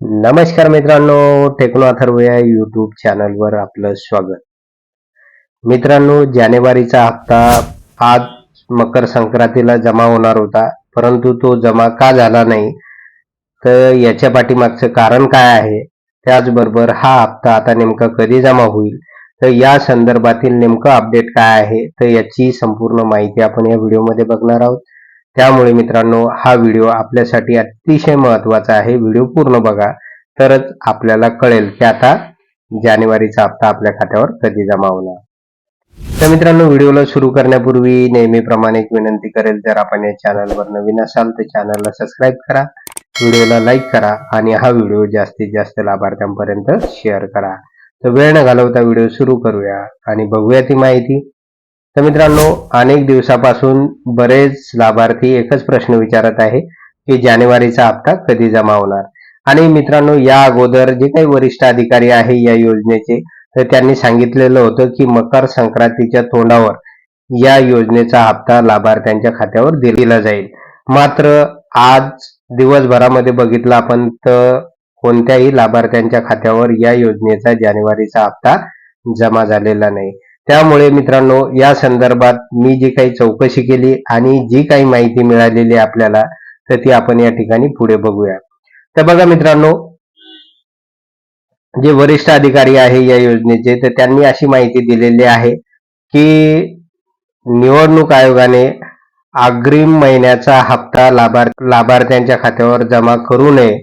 नमस्कार मित्रांनो टेक्नो अथर्व या युट्यूब चॅनलवर आपलं स्वागत. मित्रांनो जानेवारीचा हप्ता आज मकर संक्रांतीला जमा होणार होता परंतु तो जमा का झाला नाही? तर याच्या पाठीमागचं कारण काय आहे? त्याचबरोबर हा हप्ता आता नेमका कधी जमा होईल? तर या संदर्भातील नेमकं अपडेट काय आहे? तर याची संपूर्ण माहिती आपण या व्हिडिओमध्ये बघणार आहोत. त्यामुळे मित्रांनो हा व्हिडिओ आपल्यासाठी अतिशय महत्त्वाचा आहे. व्हिडिओ पूर्ण बघा तरच आपल्याला कळेल की आता जानेवारीचा हप्ता आपल्या खात्यावर कधी जमा होणार. तर मित्रांनो व्हिडिओला सुरू करण्यापूर्वी नेहमीप्रमाणे एक विनंती करेल जर आपण या चॅनलवर नवीन असाल तर चॅनलला सबस्क्राईब करा व्हिडिओला लाईक करा आणि हा व्हिडिओ जास्तीत जास्त लाभार्थ्यांपर्यंत शेअर करा. तर वेळ न घालवता व्हिडिओ सुरू करूया आणि बघूया ती माहिती. तर मित्रांनो अनेक दिवसापासून बरेच लाभार्थी एकच प्रश्न विचारत आहे की जानेवारीचा हप्ता कधी जमा होणार? आणि मित्रांनो या अगोदर जे काही वरिष्ठ अधिकारी आहे या योजनेचे तर त्यांनी सांगितलेलं होतं की मकर संक्रांतीच्या तोंडावर या योजनेचा हप्ता लाभार्थ्यांच्या खात्यावर दिला जाईल. मात्र आज दिवसभरामध्ये बघितलं आपण तर कोणत्याही लाभार्थ्यांच्या खात्यावर या योजनेचा जानेवारीचा हप्ता जमा झालेला नाही. त्यामुळे मित्रांनो या संदर्भात मी जी काही चौकशी केली आणि जी काही माहिती मिळालेली आहे आपल्याला तर ती आपण या ठिकाणी पुढे बघूया. तर बघा मित्रांनो जे वरिष्ठ अधिकारी आहे या योजनेचे तर त्यांनी अशी माहिती दिलेली आहे की निवडणूक आयोगाने अग्रिम महिन्याचा हप्ता लाभार्थ्यांच्या खात्यावर जमा करू नये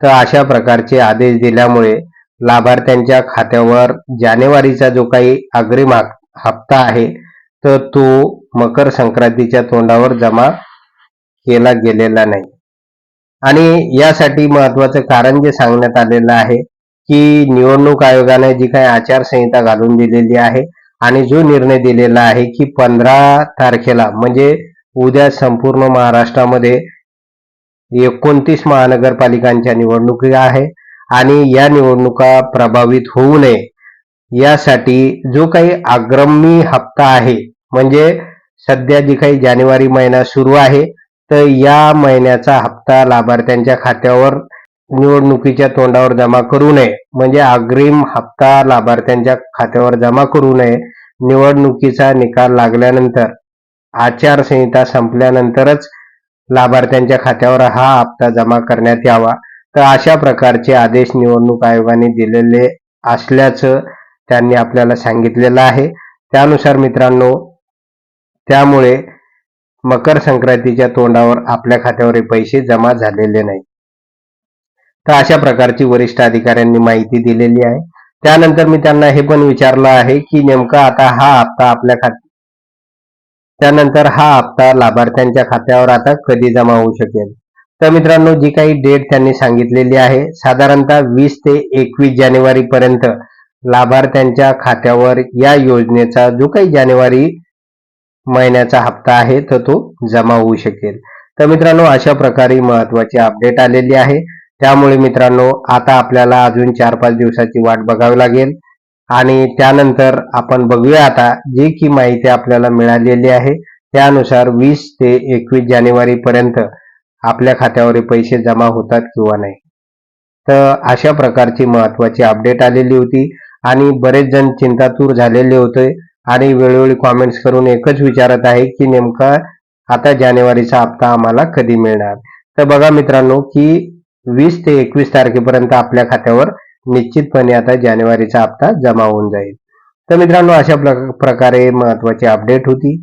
तर अशा प्रकारचे आदेश दिल्यामुळे लाभार्थ्यांच्या खात्यावर जानेवारीचा जो काही अग्रिम हप्ता आहे तर तो मकर संक्रांतीच्या तोंडावर जमा केला गेलेला नाही. आणि यासाठी महत्वाचं कारण जे सांगण्यात आलेलं आहे की निवडणूक आयोगाने जी काही आचारसंहिता घालून दिलेली आहे आणि जो निर्णय दिलेला आहे की पंधरा तारखेला म्हणजे उद्या संपूर्ण महाराष्ट्रामध्ये एकोणतीस महानगरपालिकांच्या निवडणुकी आहे आणि या निवडणुका प्रभावित होऊ नये. यासाठी जो काही आग्रमी हप्ता आहे म्हणजे सध्या जी काही जानेवारी महिना सुरू आहे तर या महिन्याचा हप्ता लाभार्थ्यांच्या खात्यावर निवडणुकीच्या तोंडावर जमा करू नये. म्हणजे अग्रिम हप्ता लाभार्थ्यांच्या खात्यावर जमा करू नये. निवडणुकीचा निकाल लागल्यानंतर आचारसंहिता संपल्यानंतरच लाभार्थ्यांच्या खात्यावर हा हप्ता जमा करण्यात यावा. तर अशा प्रकारचे आदेश निवडणूक आयोगाने दिलेले असल्याचं त्यांनी आपल्याला सांगितलेलं आहे. त्यानुसार मित्रांनो त्यामुळे मकर संक्रांतीच्या तोंडावर आपल्या खात्यावर पैसे जमा झालेले नाही तर अशा प्रकारची वरिष्ठ अधिकाऱ्यांनी माहिती दिलेली आहे. त्यानंतर मी त्यांना हे पण विचारलं आहे की नेमका आता हा हप्ता आपल्या खात त्यानंतर हा हप्ता लाभार्थ्यांच्या खात्यावर आता कधी जमा होऊ शकेल? तर मित्रांनो जी काही डेट त्यांनी सांगितलेली आहे साधारणतः वीस ते एकवीस जानेवारी पर्यंत लाभार्थ्यांच्या खात्यावर या योजनेचा जो काही जानेवारी महिन्याचा हप्ता आहे तर तो जमा होऊ शकेल. तर मित्रांनो अशा प्रकारे महत्वाची अपडेट आलेली आहे. त्यामुळे मित्रांनो आता आपल्याला अजून चार पाच दिवसाची वाट बघावी लागेल. आणि त्यानंतर आपण बघूया आता जी की माहिती आपल्याला मिळालेली आहे. त्यानुसार वीस ते एकवीस जानेवारी पर्यंत आपल्या खात्यावर पैसे जमा होतात किंवा नाही. तर अशा प्रकारची महत्वाची अपडेट आलेली होती आणि बरेच जण चिंतातूर झालेले होते आणि वेळोवेळी कॉमेंट्स करून एकच विचारत आहे की नेमका आता जानेवारीचा हप्ता आम्हाला कधी मिळणार? तर बघा मित्रांनो की वीस ते एकवीस तारखेपर्यंत आपल्या खात्यावर निश्चितपणे आता जानेवारीचा हप्ता जमा होऊन जाईल. तर मित्रांनो अशा प्र- प्रकारे महत्वाची अपडेट होती.